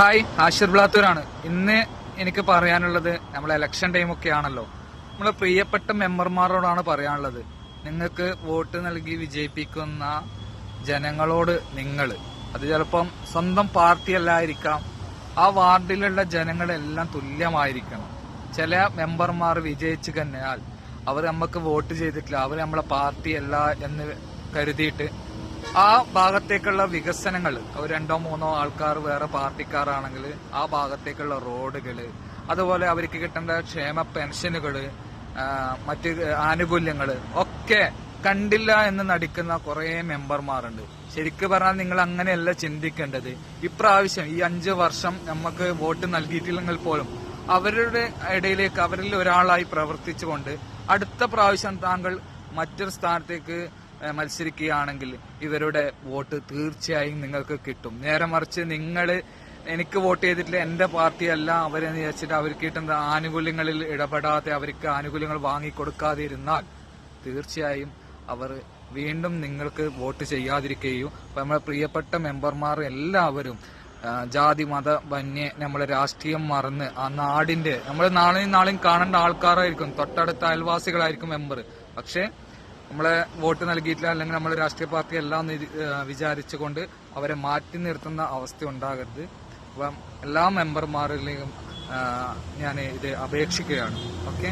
Hi Ashir ബ്ലാത്തൂരാണ്. ഇന്ന് എനിക്ക് പറയാനുള്ളത് നമ്മളെ ഇലക്ഷൻ ഒക്കെ ആണല്ലോ. നമ്മളെ പ്രിയപ്പെട്ട മെമ്പർമാരോടാണ് പറയാനുള്ളത്. നിങ്ങൾക്ക് വോട്ട് നൽകി വിജയിപ്പിക്കുന്ന ജനങ്ങളോട് നിങ്ങൾ. അത് ചിലപ്പം സ്വന്തം പാർട്ടി അല്ലായിരിക്കാം. ആ വാർഡിലുള്ള ജനങ്ങളെല്ലാം തുല്യമായിരിക്കണം. ചില മെമ്പർമാർ വിജയിച്ചു കഴിഞ്ഞാൽ അവർ നമുക്ക് വോട്ട് ചെയ്തിട്ടില്ല. അവർ നമ്മളെ പാർട്ടി അല്ല എന്ന് കരുതിയിട്ട് ആ ഭാഗത്തേക്കുള്ള വികസനങ്ങൾ രണ്ടോ മൂന്നോ ആൾക്കാർ വേറെ പാർട്ടിക്കാരാണെങ്കിൽ ആ ഭാഗത്തേക്കുള്ള റോഡുകൾ അതുപോലെ അവർക്ക് കിട്ടേണ്ട ക്ഷേമ പെൻഷനുകൾ ആ, മറ്റ് ആനുകൂല്യങ്ങൾ ഒക്കെ കണ്ടില്ല എന്ന് നടിക്കുന്ന കുറെ മെമ്പർമാരുണ്ട്. ശരിക്കും പറഞ്ഞാൽ നിങ്ങൾ അങ്ങനെയല്ല ചിന്തിക്കേണ്ടത്. ഇപ്രാവശ്യം ഈ അഞ്ച് വർഷം നമുക്ക് വോട്ട് നൽകിയിട്ടില്ലെങ്കിൽ പോലും അവരുടെ ഇടയിലേക്ക് അവരിൽ ഒരാളായി പ്രവർത്തിച്ചുകൊണ്ട് അടുത്ത പ്രാവശ്യം താങ്കൾ മറ്റൊരു സ്ഥാനത്തേക്ക് മത്സരിക്കുകയാണെങ്കിൽ ഇവരുടെ വോട്ട് തീർച്ചയായും നിങ്ങൾക്ക് കിട്ടും. നേരെ മറിച്ച് നിങ്ങൾ എനിക്ക് വോട്ട് ചെയ്തിട്ടില്ല എന്റെ പാർട്ടിയല്ല അവരെന്ന് വിചാരിച്ചിട്ട് അവർക്ക് കിട്ടുന്ന ആനുകൂല്യങ്ങളിൽ ഇടപെടാതെ അവർക്ക് ആനുകൂല്യങ്ങൾ വാങ്ങിക്കൊടുക്കാതെ ഇരുന്നാൽ തീർച്ചയായും അവർ വീണ്ടും നിങ്ങൾക്ക് വോട്ട് ചെയ്യാതിരിക്കുകയും നമ്മളെ പ്രിയപ്പെട്ട മെമ്പർമാർ എല്ലാവരും ജാതി മത ഭന്യ നമ്മളെ രാഷ്ട്രീയം മറന്ന് ആ നാടിന്റെ നമ്മൾ നാളെയും നാളെയും കാണേണ്ട ആൾക്കാരായിരിക്കും തൊട്ടടുത്ത അയൽവാസികളായിരിക്കും മെമ്പർ. പക്ഷേ നമ്മളെ വോട്ട് നൽകിയിട്ടില്ല അല്ലെങ്കിൽ നമ്മൾ രാഷ്ട്രീയ പാർട്ടി എല്ലാം വിചാരിച്ചുകൊണ്ട് അവരെ മാറ്റി നിർത്തുന്ന അവസ്ഥ ഉണ്ടാകരുത്. അപ്പം എല്ലാ മെമ്പർമാരിലെയും ഞാൻ ഇത് അപേക്ഷിക്കുകയാണ്. ഓക്കെ?